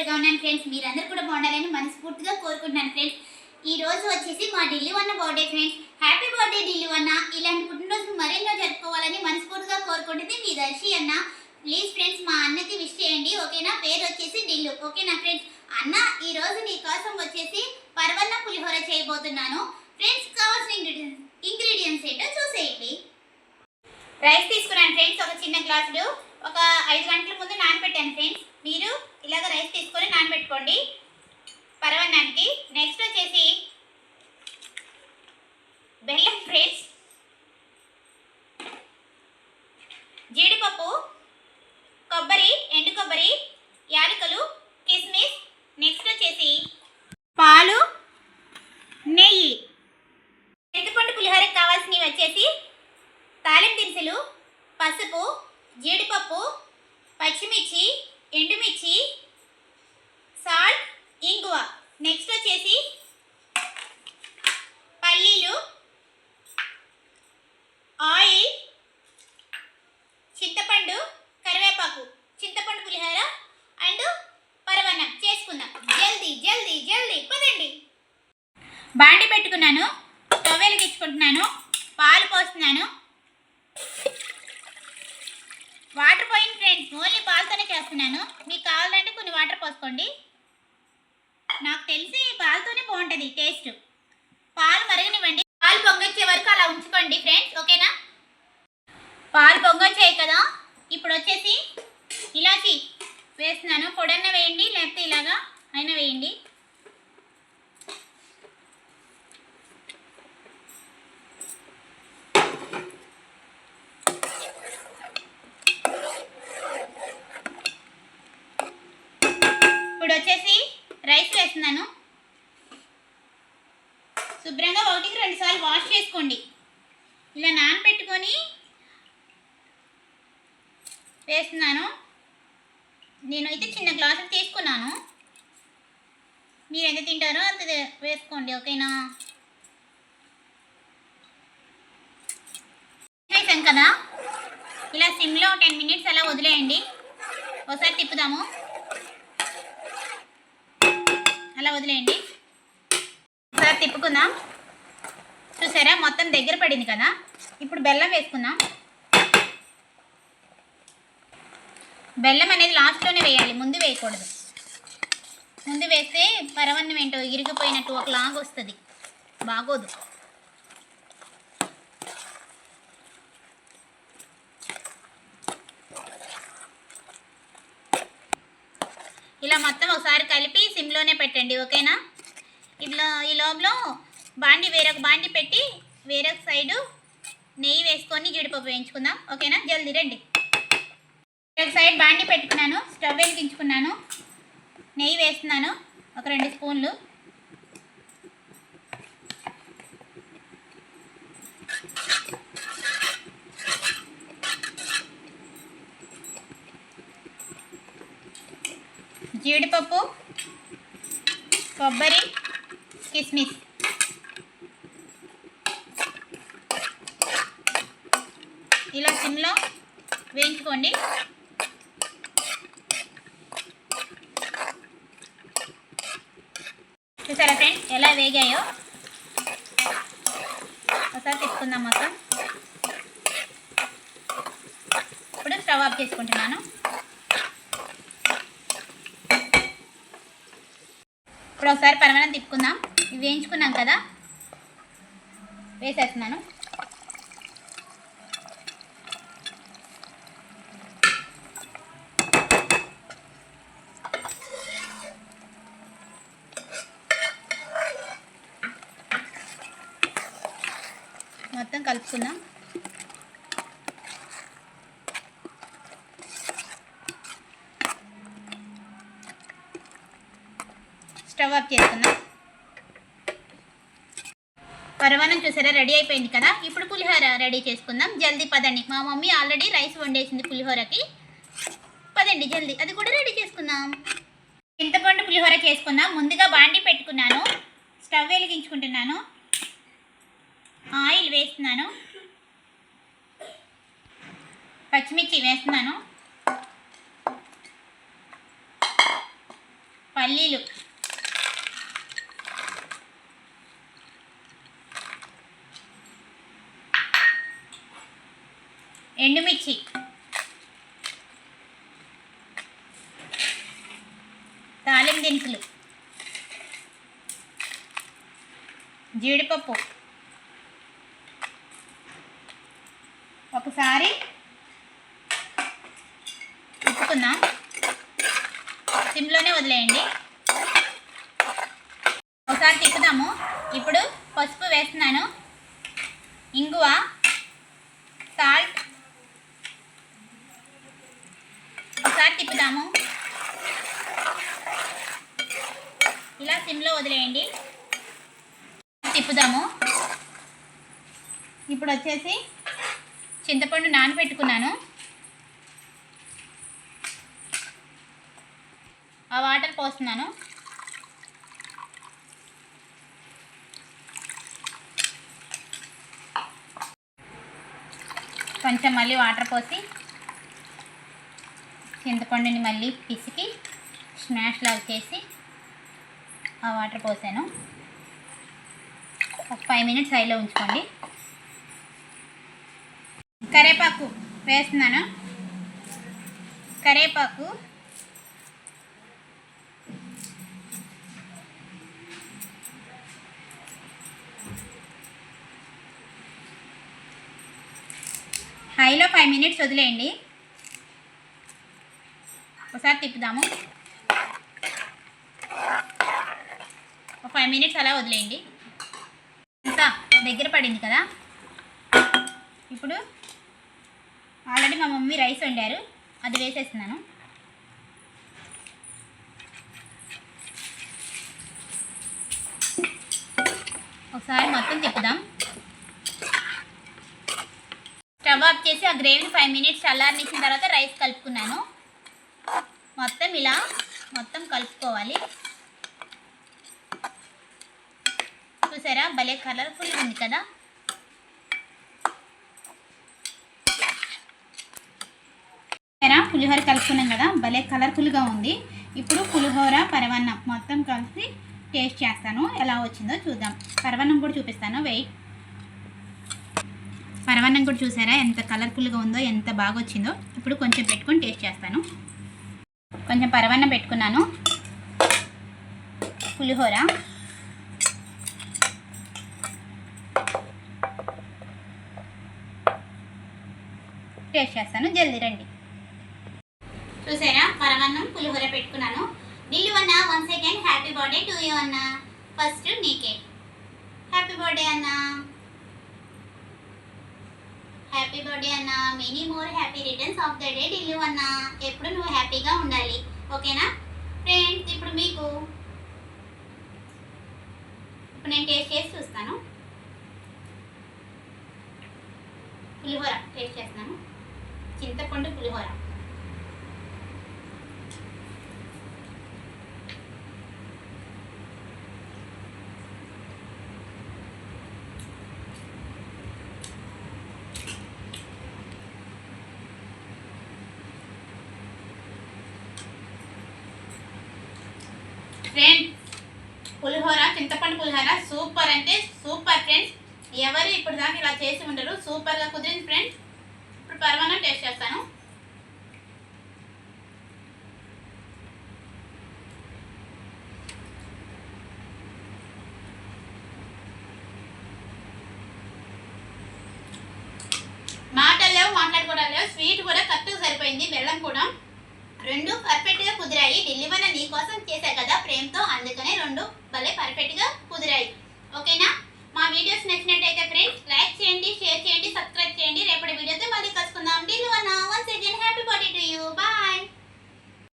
సూపర్గా ఉన్నాను ఫ్రెండ్స్. మీరందరూ కూడా బాగుండాలని మనస్ఫూర్తిగా కోరుకుంటున్నాను ఫ్రెండ్స్. ఈ రోజు వచ్చేసి మా ఢిల్లీ వన్న birthday friends. Happy birthday Delhi వన్న. ఇలాంటి పుట్టినరోజు మరెన్నో జరుపుకోవాలని మనస్ఫూర్తిగా కోరుకుంటుంది మీ దర్శి అన్న. ప్లీజ్ ఫ్రెండ్స్ మా అన్నకి విష్ చేయండి. ఓకేనా? పేరు వచ్చేసి ఢిల్లు. ఓకేనా ఫ్రెండ్స్? అన్న ఈ రోజు నీ కోసం వచ్చేసి పర్వన్న పులిహోర చేయబోతున్నాను. ఫ్రెండ్స్ కావాల్సిన ఇంగ్రీడియంట్స్ ఇంగ్రీడియంట్స్ ఏంటో చూసేయండి. రైస్ తీసుకున్నాను ఫ్రెండ్స్. ఒక చిన్న గ్లాసులు. ఒక ఐదు గంటల ముందు నానబెట్టాను ఫ్రెండ్స్. మీరు ఇలాగ రైస్ తీసుకొని నానబెట్టుకోండి. పరవన్నానికి నెక్స్ట్ వచ్చేసి బెల్లం ఫ్రెండ్స్. జీడిపప్పు కొబ్బరి ఎండు కొబ్బరి యాలకులు కిస్మిస్. నెక్స్ట్ వచ్చేసి పాలు నెయ్యి. చింతపండు పులిహోరకి కావాల్సినవి వచ్చేసి తాలింపు దినుసులు పసుపు జీడిపప్పు పచ్చిమిర్చి ఎండుమిర్చి సాల్ట్ ఇంగువ. నెక్స్ట్ వచ్చేసి పల్లీలు ఆయిల్ చింతపండు కరివేపాకు చింతపండు పులిహోర అండ్ పరవన్నం చేసుకుందాం జల్దీ జల్దీ జల్దీ పదండి బాండి పెట్టుకున్నాను స్టవ్ వెలిగించుకుంటున్నాను పాలు పోస్తున్నాను వాటర్ పోయిన ఫ్రెండ్స్ ఓన్లీ చేస్తున్నాను మీకు కావాలంటే కొన్ని వాటర్ పోసుకోండి. నాకు తెలిసి పాలతోనే బాగుంటుంది టేస్ట్. పాలు మరగనివ్వండి. పాలు పొంగొచ్చే వరకు అలా ఉంచుకోండి ఫ్రెండ్స్ ఓకేనా? పాలు పొంగొచ్చాయి కదా. ఇప్పుడు వచ్చేసి ఇలాచి వేస్తున్నాను. పొడన్న వేయండి లేకపోతే ఇలాగా అయినా వేయండి ఇప్పుడు వచ్చేసి రైస్ వేస్తున్నాను శుభ్రంగా ఒకటికి రెండు సార్లు వాష్ చేసుకోండి. ఇలా నానబెట్టుకొని వేస్తున్నాను. నేను అయితే చిన్న గ్లాసులు తీసుకున్నాను. మీరు ఎంత తింటారో అంత వేసుకోండి ఓకేనా? వేసాం కదా? ఇలా సిమ్లో టెన్ మినిట్స్ అలా వదిలేయండి. ఒకసారి తిప్పుదాము. అలా వదిలేయండి. ఒకసారి తిప్పుకుందాం. చూసారా? మొత్తం దగ్గర పడింది కదా? ఇప్పుడు బెల్లం వేసుకుందాం. బెల్లం అనేది లాస్ట్లోనే వేయాలి. ముందు వేయకూడదు. ముందు వేస్తే పరవన్నం ఏంటో ఇరిగిపోయినట్టు ఒక లాగ్ వస్తుంది. బాగోదు. ఇలా మొత్తం ఒకసారి కలిపి సిమ్లోనే పెట్టండి. ఓకేనా? ఇట్లా ఈ లోపల బాండి వేరొక బాండి పెట్టి వేరొక సైడు నెయ్యి వేసుకొని జీడిపప్పు వేయించుకుందాం. ఓకేనా? జల్దీ రండి. వేరొక సైడ్ బాండి పెట్టుకున్నాను. స్టవ్ వెలిగించుకున్నాను. నెయ్యి వేస్తున్నాను. ఒక రెండు స్పూన్లు. జీడిపప్పు కొబ్బరి కిస్మిస్ ఇలా సిమ్లో వేయించుకోండి. చూసారా ఫ్రెండ్స్ ఎలా వేగాయో? ఒకసారి తిప్పుకుందాం మొత్తం. ఇప్పుడు స్టవ్ ఆఫ్ చేసుకుంటున్నాను. ఇప్పుడు ఒకసారి పరమాణం తిప్పుకుందాం. వేయించుకున్నాం కదా. వేసేస్తున్నాను. మొత్తం కలుపుకుందాం. స్టవ్ ఆఫ్ చేస్తున్నాం. పరవానం చూసారా? రెడీ అయిపోయింది కదా? ఇప్పుడు పులిహోర రెడీ చేసుకుందాం. జల్దీ పదండి. మా మమ్మీ ఆల్రెడీ రైస్ వండేసింది పులిహోరకి. పదండి జల్దీ. అది కూడా రెడీ చేసుకుందాం. చింతపండు పులిహోర చేసుకుందాం. ముందుగా బాండి పెట్టుకున్నాను. స్టవ్ వెలిగించుకుంటున్నాను. ఆయిల్ వేస్తున్నాను. పచ్చిమిర్చి వేస్తున్నాను. పల్లీలు. ఎండుమిర్చి. తాలిం దినుసులు. జీడిపప్పు. ఒకసారి ఉప్పుకుందాం. సిమ్లోనే వదిలేయండి. ఒకసారి తిప్పుదాము. ఇప్పుడు పసుపు వేస్తున్నాను. ఇంగువ సాల్ట్ ఒకసారి తిప్పుదాము. ఇలా సిమ్లో వదిలేయండి. తిప్పుదాము. ఇప్పుడు వచ్చేసి చింతపండు నానబెట్టుకున్నాను. ఆ వాటర్ పోస్తున్నాను. కొంచెం మళ్ళీ వాటర్ పోసి చింతపండుని మళ్ళీ పిసికి స్నాష్ లాగా చేసి ఆ వాటర్ పోసాను. ఒక ఫైవ్ మినిట్స్ హైలో ఉంచుకోండి. కరేపాకు వేస్తున్నాను. కరేపాకు హైలో ఫైవ్ మినిట్స్ వదిలేయండి. ఒకసారి తిప్పుదాము. ఒక ఫైవ్ మినిట్స్ అలా వదిలేయండి. ఇంకా దగ్గర పడింది కదా. ఇప్పుడు ఆల్రెడీ మా మమ్మీ రైస్ వండారు. అది వేసేస్తున్నాను. ఒకసారి మొత్తం తిప్పుదాం. స్టవ్ ఆఫ్ చేసి ఆ గ్రేవీని ఫైవ్ మినిట్స్ చల్లారనిచ్చిన తర్వాత రైస్ కలుపుకున్నాను. మొత్తం ఇలా మొత్తం కలుపుకోవాలి. చూసారా? భలే కలర్ఫుల్ ఉంది కదా? పులిహోర కలుపుకున్నాం కదా? భలే కలర్ఫుల్గా ఉంది. ఇప్పుడు పులిహోర పరవన్నం మొత్తం కలిసి టేస్ట్ చేస్తాను. ఎలా వచ్చిందో చూద్దాం. పరవన్నం కూడా చూపిస్తాను. వెయిట్. పరవన్నం కూడా చూసారా? ఎంత కలర్ఫుల్గా ఉందో ఎంత బాగా వచ్చిందో ఇప్పుడు కొంచెం పెట్టుకొని టేస్ట్ చేస్తాను. కొంచెం పరవన్న పెట్టుకున్నాను. పులిహోర. టేస్ట్ చేస్తాను. జల్దీ రండి. చూసారా? పరమాన్నం పులిహోర పెట్టుకున్నాను. నిల్లు అన్న one second happy birthday to you అన్న. ఫస్ట్ నీకే. హ్యాపీ బర్త్డే అన్నా. హ్యాపీ బర్త్డే అన్న. Many more happy returns of the day Delhi అన్న. ఎప్పుడు నువ్వు హ్యాపీగా ఉండాలి. ఓకేనా? ఫ్రెండ్స్ ఇప్పుడు మీకు ఇప్పుడు నేను టేస్ట్ చేసి చూస్తాను. పులిహోర టేస్ట్ చేస్తాను చింతపండు పులిహోర ఫ్రెండ్స్ పులిహోర చింతపండు పులిహోర సూపర్ అంటే సూపర్ ఫ్రెండ్స్. ఎవరు ఇప్పుడు దాకా ఇలా చేసి ఉండరు. సూపర్గా కుదిరింది ఫ్రెండ్స్. ఇప్పుడు పరమాన్నం టేస్ట్ చేస్తాను. కుదిరాయి. డెలివరీ నీ కోసం చేశా కదా ప్రేమతో. అందుకనే రెండు భలే పర్ఫెక్ట్గా కుదిరాయి. ఓకేనా? మా వీడియోస్ నచ్చినట్టయితే ఫ్రెండ్స్ లైక్ చేయండి షేర్ చేయండి సబ్స్క్రైబ్ చేయండి. రేపటి వీడియోతో మళ్ళీ కలుసుకుందాం. Delivery once again happy birthday to you bye